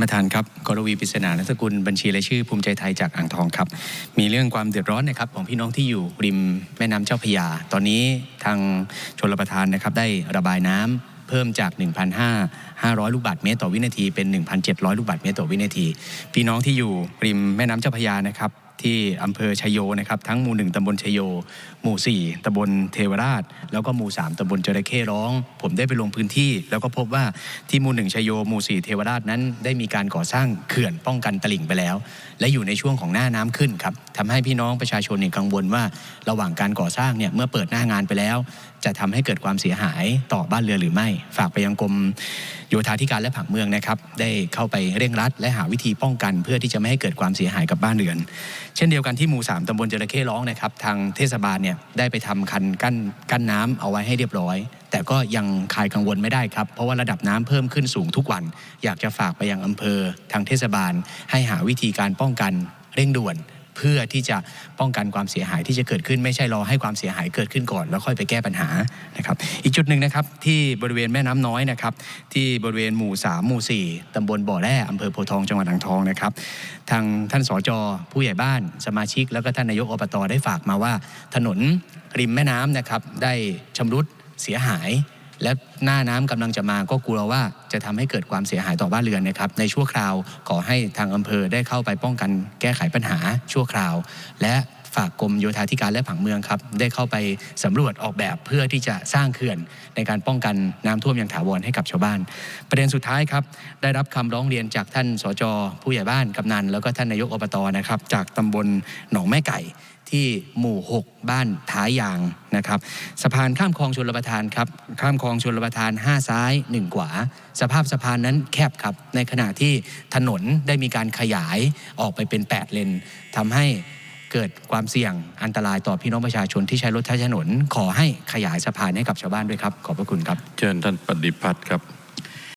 านประธานครับกรวีปริศนานัสกุลบัญชีรายชื่อภูมิใจไทยจากอ่างทองครับ มีเรื่องความเดือดร้อนนะครับของพี่น้องที่อยู่ริมแม่น้ำเจ้าพยา ตอนนี้ทางชลประทานนะครับได้ระบายน้ำเพิ่มจาก 1,500 ลูกบาทเมตรต่อวินาทีเป็น 1,700 ลูกบาทเมตรต่อวินาที พี่น้องที่อยู่ริมแม่น้ำเจ้าพยานะครับ ที่อำเภอชยโยนะครับทั้งหมู่หนึ่งตำบลชยโย หมู่สี่ตำบลเทวราช แล้วก็หมู่สามตำบลจระเข้ร้อง ผมได้ไปลงพื้นที่ แล้วก็พบว่าที่หมู่หนึ่งชยโย หมู่สี่เทวราชนั้นได้มีการก่อสร้างเขื่อนป้องกันตลิ่งไปแล้ว และอยู่ในช่วงของหน้าน้ำขึ้นครับทำให้พี่น้องประชาชนเนี่ยกังวลว่า ระหว่างการก่อสร้างเนี่ยเมื่อเปิดหน้างานไปแล้ว จะทำให้เกิดความเสียหายต่อบ้านเรือหรือไม่ ฝากไปยังกรม โยธาธิการและผังเมืองนะครับได้เข้าไปเร่งรัด และหาวิธีป้องกัน เพื่อที่จะไม่ให้เกิดความเสียหายกับบ้านเรือน เช่นเดียวกันที่หมู่สามตำบลจระเข้ร้องนะครับทางเทศบาลเนี่ยได้ไปทำคันกั้นกั้นน้ำเอาไว้ให้เรียบร้อย แต่ก็ยังคลายกังวลไม่ได้ครับ เพราะว่าระดับน้ำเพิ่มขึ้นสูงทุกวัน อยากจะฝากไปยังอำเภอทางเทศบาล ให้หาวิธีการป้องกันเร่งด่วน เพื่อที่จะป้องกันความเสียหายที่จะเกิดขึ้นไม่ใช่รอให้ความเสียหายเกิดขึ้นก่อน แล้วค่อยไปแก้ปัญหานะครับ อีกจุดหนึ่งนะครับที่บริเวณแม่น้ำน้อยนะครับ ที่บริเวณหมู่3หมู่ 4ตำบลบ่อแร่อำเภอโพทองจังหวัดอ่างทองนะครับ ทางท่านสจผู้ใหญ่บ้านสมาชิก แล้วก็ท่านนายกอบตได้ฝากมาว่า ถนนริมแม่น้ำนะครับได้ชำรุดเสียหาย และหน้าน้ำกำลังจะมาก็กลัวว่าจะทำให้เกิดความเสียหายต่อบ้านเรือนนะครับ ในชั่วคราวขอให้ทางอำเภอได้เข้าไปป้องกันแก้ไขปัญหาชั่วคราว และ ฝากกรมโยธาธิการและผังเมืองครับ ได้เข้าไปสำรวจออกแบบเพื่อที่จะสร้างเขื่อนในการป้องกันน้ำท่วมอย่างถาวรให้กับชาวบ้าน ประเด็นสุดท้ายครับ ได้รับคำร้องเรียนจากท่านสจผู้ใหญ่บ้านกำนัน แล้วก็ท่านนายกอบตนะครับ จากตำบลหนองแม่ไก่ที่หมู่ 6 บ้านท้ายยางนะครับสะพานข้ามคลองชลประทานครับข้ามคลองชลประทาน 5 ซ้าย 1 ขวา สภาพสะพานนั้นแคบครับ ในขณะที่ถนนได้มีการขยายออกไปเป็น 8 เลนทำให้ เกิดความเสี่ยงอันตรายต่อพี่น้องประชาชนที่ใช้รถใช้ถนน ขอให้ขยายสะพานให้กับชาวบ้านด้วยครับ ขอบพระคุณครับ เชิญท่านปฏิพัฒน์ครับ